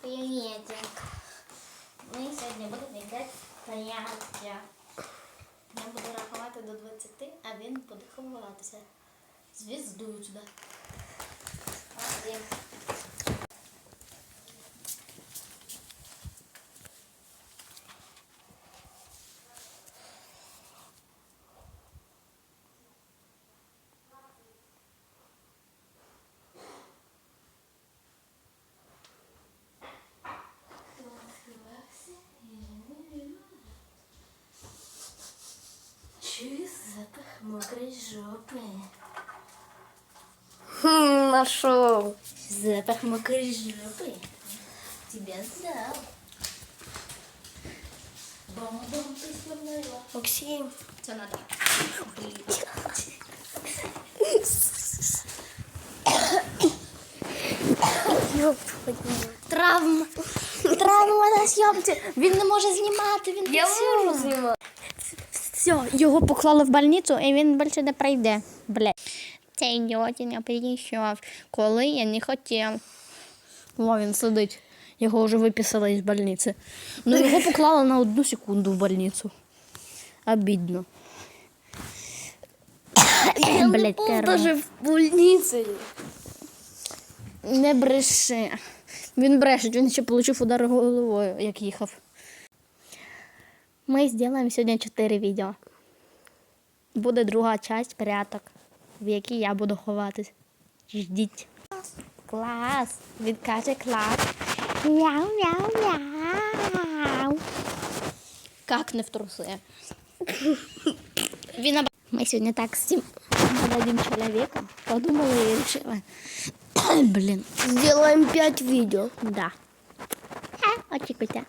приветик. Ми сьогодні будемо грати пряття. Я буду рахувати до 20, а він буде ховатися. Звіздую сюди. Один. Чую запах мокрой жопы. Хм, нашел. Запах мокрой жопы. Тебя сдал. Бом-бом, ты смырнула. Максим. Все надо. Ёб твою. Травма. Травма на съемці. Він не може знімати, він Я працює. можу знімати. Все, його поклали в больницю, і він більше не прийде. Блядь. Цей ідіотінь прийшов, коли я не хотів. О, він сидить. Його вже виписали із больниці. Ну його поклали на одну секунду в больницю. Обідно. Я Блядь, не був даже в больниці. Не бреши. Він брешить, він ще отримав удар головою, як їхав. Ми зробимо сьогодні 4 відео. Буде друга часть порядок, в якій я буду ховатись. Ждіть. Клас. Він каже клас. Мяу, мяу, мяу. Как не в труси? Він об- Ми сьогодні так з цим молодим чоловіком подумали і вирішили. Блін. Сделаем 5 видео. Да. А, очікуйте.